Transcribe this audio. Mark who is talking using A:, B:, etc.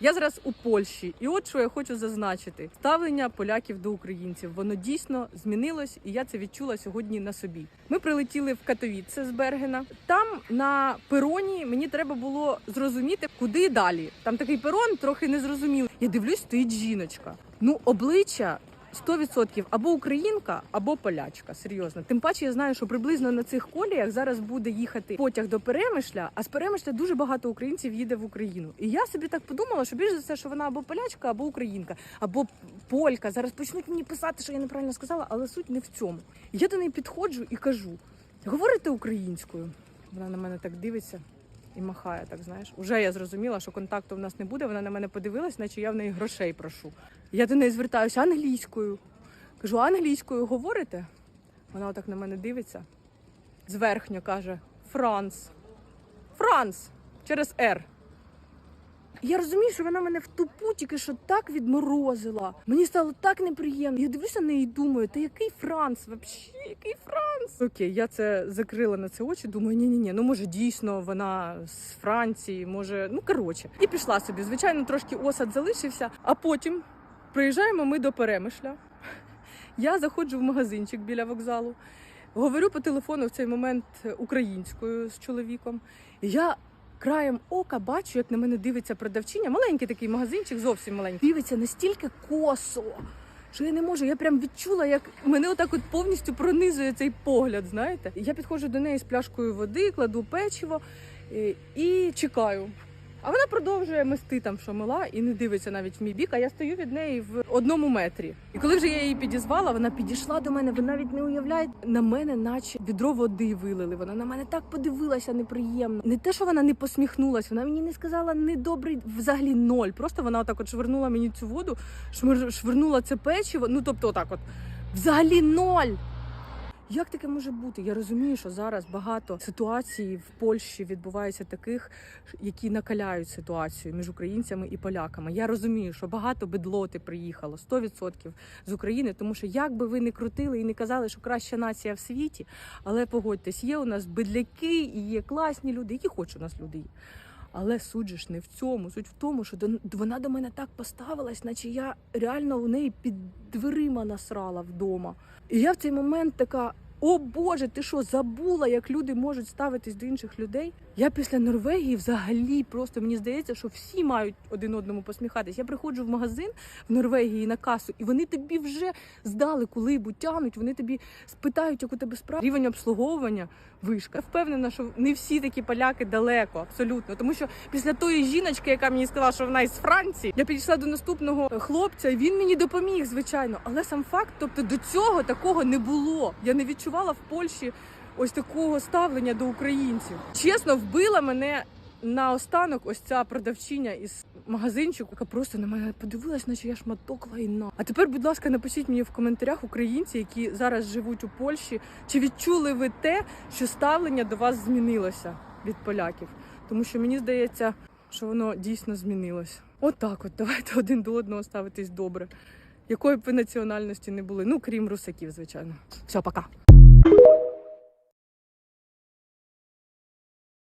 A: Я зараз у Польщі, і от що я хочу зазначити: ставлення поляків до українців воно дійсно змінилось, і я це відчула сьогодні на собі. Ми прилетіли в Катовіце з Бергена. Там на пероні мені треба було зрозуміти, куди далі. Там такий перон трохи незрозумілий. Я дивлюсь, стоїть жіночка. Ну, обличчя 100% або українка, або полячка. Серйозно. Тим паче я знаю, що приблизно на цих коліях зараз буде їхати потяг до Перемишля, а з Перемишля дуже багато українців їде в Україну. І я собі так подумала, що більш за все, що вона або полячка, або українка, або полька. Зараз почнуть мені писати, що я неправильно сказала, але суть не в цьому. Я до неї підходжу і кажу: говорите українською. Вона на мене так дивиться. І махає, так знаєш. Уже я зрозуміла, що контакту в нас не буде. Вона на мене подивилась, наче я в неї грошей прошу. Я до неї звертаюся англійською. Кажу, англійською говорите? Вона отак на мене дивиться. Зверхньо каже Франц. Франц через Р. Я розумію, що вона мене в тупу тільки що так відморозила. Мені стало так неприємно. Я дивлюся на неї і думаю, та який Франц? Вообще, який Франц? Окей, я це закрила на це очі. Думаю, ні, ні, ні. Ну може дійсно вона з Франції, може, ну коротше. І пішла собі. Звичайно, трошки осад залишився. А потім приїжджаємо ми до Перемишля. Я заходжу в магазинчик біля вокзалу. Говорю по телефону в цей момент українською з чоловіком. Я краєм ока бачу, як на мене дивиться продавчиня. Маленький такий магазинчик, зовсім маленький. Дивиться настільки косо, що я не можу. Я прям відчула, як мене отак от повністю пронизує цей погляд. Знаєте, я підходжу до неї з пляшкою води, кладу печиво і, і чекаю. А вона продовжує мести там, що мила, і не дивиться навіть в мій бік. А я стою від неї в одному метрі. І коли вже я її підізвала, вона підійшла до мене. Ви навіть не уявляєте, на мене, наче відро води вилили. Вона на мене так подивилася неприємно. Не те, що вона не посміхнулася, вона мені не сказала недобрий взагалі ноль. Просто вона отак от швирнула мені цю воду, швир- швирнула це печиво. Ну тобто, отак, от взагалі ноль. Як таке може бути? Я розумію, що зараз багато ситуацій в Польщі відбувається таких, які накаляють ситуацію між українцями і поляками. Я розумію, що багато бедлоти приїхало 100% з України, тому що як би ви не крутили і не казали, що краща нація в світі, але погодьтесь, є у нас бедляки і є класні люди, які хочуть у нас люди. Але суть ж не в цьому. Суть в тому, що вона до мене так поставилась, наче я реально у неї під дверима насрала вдома. І я в цей момент така: о Боже, ти що, забула, як люди можуть ставитись до інших людей? Я після Норвегії взагалі просто мені здається, що всі мають один одному посміхатись. Я приходжу в магазин в Норвегії на касу, і вони тобі вже здалеку либу тягнуть, вони тобі спитають, як у тебе справа. Рівень обслуговування вишка. Я впевнена, що не всі такі поляки далеко, абсолютно. Тому що після тої жіночки, яка мені сказала, що вона із Франції, я підійшла до наступного хлопця, і він мені допоміг, звичайно. Але сам факт, тобто до цього такого не було. Я не відчувала в Польщі ось такого ставлення до українців. Чесно, вбила мене. Наостанок, ось ця продавчиня із магазинчику, яка просто на мене подивилась, наче я шматок лайна. А тепер, будь ласка, напишіть мені в коментарях українці, які зараз живуть у Польщі, чи відчули ви те, що ставлення до вас змінилося від поляків? Тому що мені здається, що воно дійсно змінилось. Отак, от давайте один до одного ставитись добре. Якої б ви національності не були, ну крім русаків, звичайно. Все, пока. you.